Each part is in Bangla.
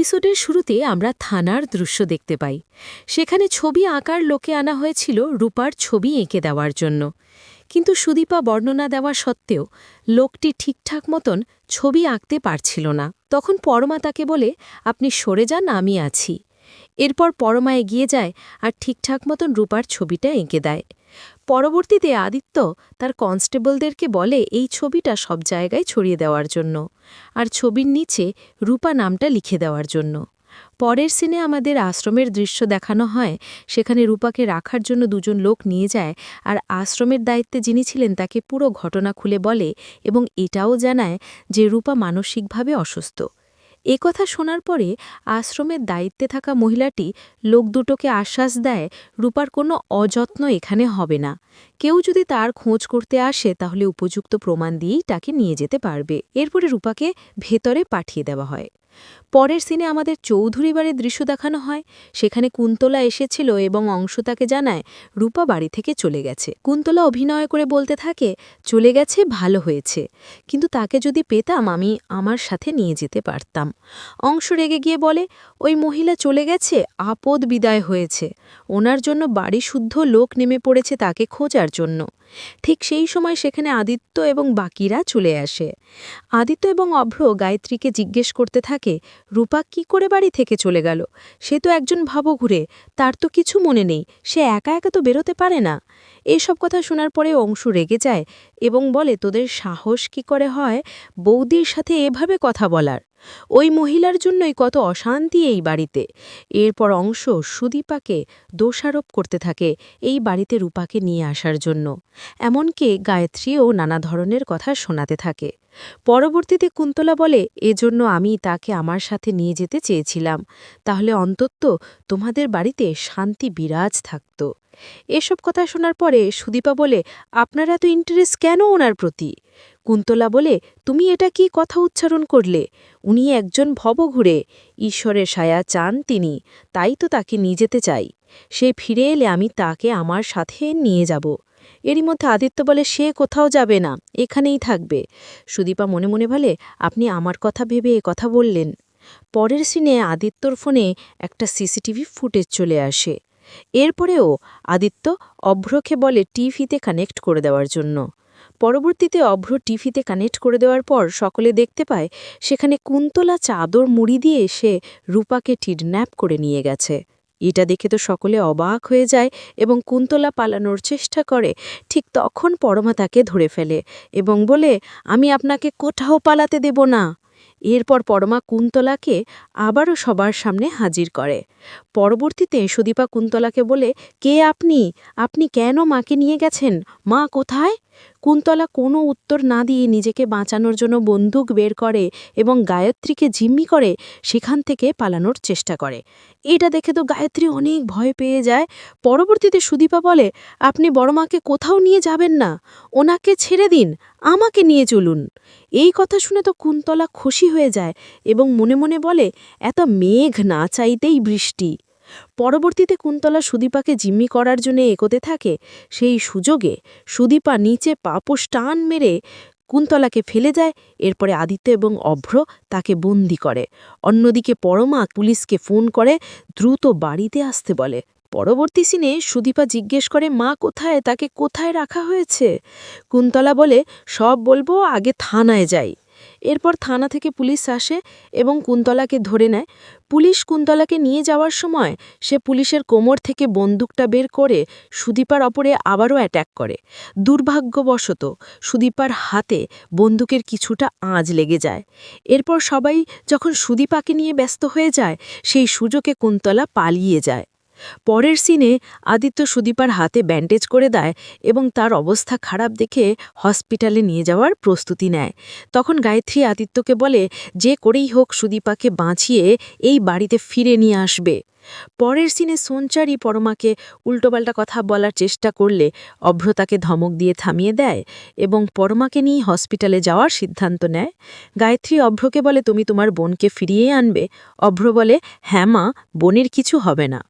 এপিসোডের শুরুতে আমরা থানার দৃশ্য দেখতে পাই। সেখানে ছবি আঁকার লোকে আনা হয়েছিল রূপার ছবি এঁকে দেওয়ার জন্য। কিন্তু সুদীপা বর্ণনা দেওয়া সত্ত্বেও লোকটি ঠিকঠাক মতন ছবি আঁকতে পারছিল না। তখন পরমা তাকে বলে, আপনি সরে যান, আমি আছি। এরপর পরমা এগিয়ে যায় আর ঠিকঠাক মতন রূপার ছবিটা এঁকে দেয়। পরবর্তীতে আদিত্য তার কনস্টেবলদেরকে বলে এই ছবিটা সব জায়গায় ছড়িয়ে দেওয়ার জন্য আর ছবির নিচে রূপা নামটা লিখে দেওয়ার জন্য। পরের সিনে আমাদের আশ্রমের দৃশ্য দেখানো হয়, সেখানে রূপাকে রাখার জন্য দুজন লোক নিয়ে যায় আর আশ্রমের দায়িত্বে যিনি ছিলেন তাকে পুরো ঘটনা খুলে বলে এবং এটাও জানায় যে রূপা মানসিকভাবে অসুস্থ। এ কথা শোনার পরে আশ্রমের দায়িত্বে থাকা মহিলাটি লোক দুটোকে আশ্বাস দেয়, রূপার কোনো অযত্ন এখানে হবে না। কেউ যদি তার খোঁজ করতে আসে, তাহলে উপযুক্ত প্রমাণ দিয়েই তাকে নিয়ে যেতে পারবে। এরপরে রূপাকে ভেতরে পাঠিয়ে দেওয়া হয়। পরের সিনে আমাদের চৌধুরী বাড়ির দৃশ্য দেখানো হয়। সেখানে কুন্তলা এসেছিল এবং অংশ তাকে জানায়, রূপা বাড়ি থেকে চলে গেছে। কুন্তলা অভিনয় করে বলতে থাকে, চলে গেছে, ভালো হয়েছে। কিন্তু তাকে যদি পেতাম, আমি আমার সাথে নিয়ে যেতে পারতাম। অংশ রেগে গিয়ে বলে, ওই মহিলা চলে গেছে, আপদ বিদায় হয়েছে। ওনার জন্য বাড়ি শুদ্ধ লোক নেমে পড়েছে তাকে খোঁজার জন্য। ঠিক সেই সময় সেখানে আদিত্য এবং বাকিরা চলে আসে। আদিত্য এবং অভ্র গায়ত্রীকে জিজ্ঞেস করতে থাকে, রূপা কি করে বাড়ি থেকে চলে গেল? সে তো একজন ভাবঘুরে, তার তো কিছু মনে নেই, সে একা একা তো বেরোতে পারে না। এসব কথা শোনার পরে অংশু রেগে যায় এবং বলে, তোদের সাহস কি করে হয় বৌদির সাথে এভাবে কথা বলার? ওই মহিলার জন্যই কত অশান্তি এই বাড়িতে। এরপর অংশ সুদীপাকে দোষারোপ করতে থাকে এই বাড়িতে রূপাকে নিয়ে আসার জন্য। এমনকি গায়ত্রীও নানা ধরনের কথা শোনাতে থাকে। পরবর্তীতে কুন্তলা বলে, এজন্য আমি তাকে আমার সাথে নিয়ে যেতে চেয়েছিলাম। তাহলে অন্তত তোমাদের বাড়িতে শান্তি বিরাজ থাকত। এসব কথা শোনার পরে সুদীপা বলে, আপনারা তো ইন্টারেস্ট কেন ওনার প্রতি? কুন্তলা বলে, তুমি এটা কি কথা উচ্চারণ করলে? উনি একজন ভবঘুরে। ঈশ্বরের সায়া চান তিনি, তাই তো তাকে নিয়ে যেতে চাই। সে ফিরে এলে আমি তাকে আমার সাথে নিয়ে যাব। এরই মধ্যে আদিত্য বলে, সে কোথাও যাবে না, এখানেই থাকবে। সুদীপা মনে মনে বলে, আপনি আমার কথা ভেবে এ কথা বললেন। পরের সিনে আদিত্যর ফোনে একটা সিসিটিভি ফুটেজ চলে আসে। এরপরেও আদিত্য অভ্রকে বলে, টিভিতে কানেক্ট করে দেওয়ার জন্য। পরবর্তীতে অভ্র টিভিতে কানেক্ট করে দেওয়ার পর সকলে দেখতে পায়, সেখানে কুন্তলা চাদর মুড়ি দিয়ে এসে রূপাকে কিডন্যাপ করে নিয়ে গেছে। এটা দেখে তো সকলে অবাক হয়ে যায় এবং কুন্তলা পালানোর চেষ্টা করে। ঠিক তখন পরমা তাকে ধরে ফেলে এবং বলে, আমি আপনাকে কোথাও পালাতে দেব না। এরপর পরমা কুন্তলাকে আবারও সবার সামনে হাজির করে। পরবর্তীতে সুদীপা কুন্তলাকে বলে, কে আপনি? আপনি কেন মাকে নিয়ে গেছেন? মা কোথায়? কুন্তলা কোনো উত্তর না দিয়ে নিজেকে বাঁচানোর জন্য বন্দুক বের করে এবং গায়ত্রীকে জিম্মি করে সেখান থেকে পালানোর চেষ্টা করে। এটা দেখে তো গায়ত্রী অনেক ভয় পেয়ে যায়। পরবর্তীতে সুদীপা বলে, আপনি বড়মাকে কোথাও নিয়ে যাবেন না। ওনাকে ছেড়ে দিন। আমাকে নিয়ে চলুন। এই কথা শুনে তো কুন্তলা খুশি হয়ে যায় এবং মনে মনে বলে, এত মেঘ না চাইতেই বৃষ্টি। পরবর্তীতে কুন্তলা সুদীপাকে জিম্মি করার জন্য এগোতে থাকে, সেই সুযোগে সুদীপা নিচে পাপোশ টান মেরে কুন্তলাকে ফেলে যায়, এরপরে আদিত্য এবং অভ্র তাকে বন্দি করে। অন্যদিকে পরমা পুলিশকে ফোন করে, দ্রুত বাড়িতে আসতে বলে। পরবর্তী সিনে সুদীপা জিজ্ঞেস করে, মা কোথায়? তাকে কোথায় রাখা হয়েছে? কুন্তলা বলে, সব বলব, আগে থানায় যাই। এরপর থানা থেকে পুলিশ আসে এবং কুন্তলাকে ধরে নেয়। পুলিশ কুন্তলাকে নিয়ে যাওয়ার সময় সে পুলিশের কোমর থেকে বন্দুকটা বের করে সুদীপার অপরে আবারও অ্যাট্যাক করে। দুর্ভাগ্যবশত সুদীপার হাতে বন্দুকের কিছুটা আঁচ লেগে যায়। এরপর সবাই যখন সুদীপাকে নিয়ে ব্যস্ত হয়ে যায়, সেই সুযোগে কুন্তলা পালিয়ে যায়। পরের সিনে আদিত্য সুদীপার হাতে ব্যান্ডেজ করে দেয় এবং তার অবস্থা খারাপ দেখে হসপিটালে নিয়ে যাওয়ার প্রস্তুতি নেয়। তখন গায়ত্রী আদিত্যকে বলে, যে করেই হোক সুদীপাকে বাঁচিয়ে এই বাড়িতে ফিরে নিয়ে আসবে। পরের সিনে সঞ্চারী পরমাকে উল্টোপাল্টা কথা বলার চেষ্টা করলে অভ্রতাকে ধমক দিয়ে থামিয়ে দেয় এবং পরমাকে নিয়ে হসপিটালে যাওয়ার সিদ্ধান্ত নেয়। গায়ত্রী অভ্রকে বলে, তুমি তোমার বোনকে ফিরিয়ে আনবে। অভ্র বলে হ্যাঁ মা, বোনের কিছু হবে না।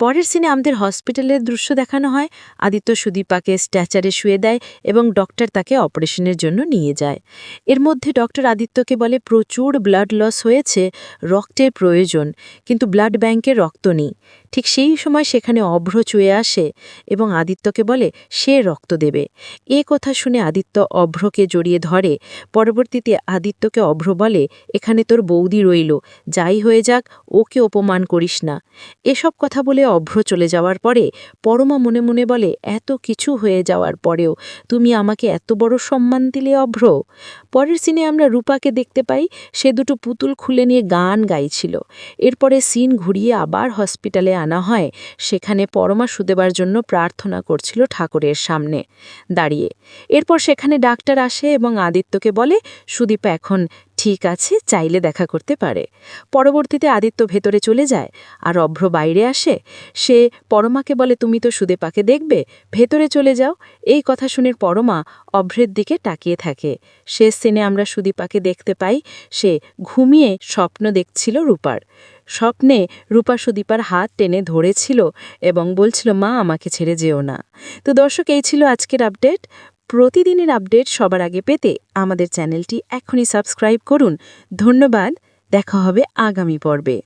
পরের সিনে আমাদের হসপিটালের দৃশ্য দেখানো হয়। আদিত্য সুদীপাকে স্ট্যাচারে শুয়ে দেয় এবং ডক্টর তাকে অপারেশনের জন্য নিয়ে যায়। এর মধ্যে ডক্টর আদিত্যকে বলে, প্রচুর ব্লাড লস হয়েছে, রক্তের প্রয়োজন, কিন্তু ব্লাড ব্যাংকে রক্ত নেই। ঠিক সেই সময় সেখানে অভ্র চুয়ে আসে এবং আদিত্যকে বলে, সে রক্ত দেবে। এ কথা শুনে আদিত্য অভ্রকে জড়িয়ে ধরে। পরবর্তীতে আদিত্যকে অভ্র বলে, এখানে তোর বৌদি রইল, যাই হয়ে যাক, ওকে অপমান করিস না। এসব কথা বলে অভ্র চলে যাওয়ার পরে পরমা মনে মনে বলে, এত কিছু হয়ে যাওয়ার পরেও তুমি আমাকে এত বড় সম্মান দিলে অভ্র? পরের সিনে আমরা রূপাকে দেখতে পাই, সে দুটো পুতুল খুলে নিয়ে গান গাইছিল। এরপরে সিন ঘুরিয়ে আবার হসপিটালে আনা হয়, সেখানে পরমা সুদেবার জন্য প্রার্থনা করছিল ঠাকুরের সামনে দাঁড়িয়ে। এরপর সেখানে ডাক্তার আসে এবং আদিত্যকে বলে, সুদীপা, এখন ঠিক আছে, চাইলে দেখা করতে পারে। পরবর্তীতে আদিত্য ভেতরে চলে যায় আর অভ্র বাইরে আসে। সে পরমাকে বলে, তুমি তো সুদেপাকে দেখবে, ভেতরে চলে যাও। এই কথা শুনে পরমা অভ্রের দিকে তাকিয়ে থাকে। শেষ সিনে আমরা সুদীপাকে দেখতে পাই, সে ঘুমিয়ে স্বপ্ন দেখছিল রূপার। স্বপ্নে রূপা সুদীপার হাত টেনে ধরেছিল এবং বলছিল, মা, আমাকে ছেড়ে যেও না। তো দর্শক, এই ছিল আজকের আপডেট। প্রতিদিনের আপডেট সবার আগে পেতে আমাদের চ্যানেলটি এখনই সাবস্ক্রাইব করুন। ধন্যবাদ, দেখা হবে আগামী পর্বে।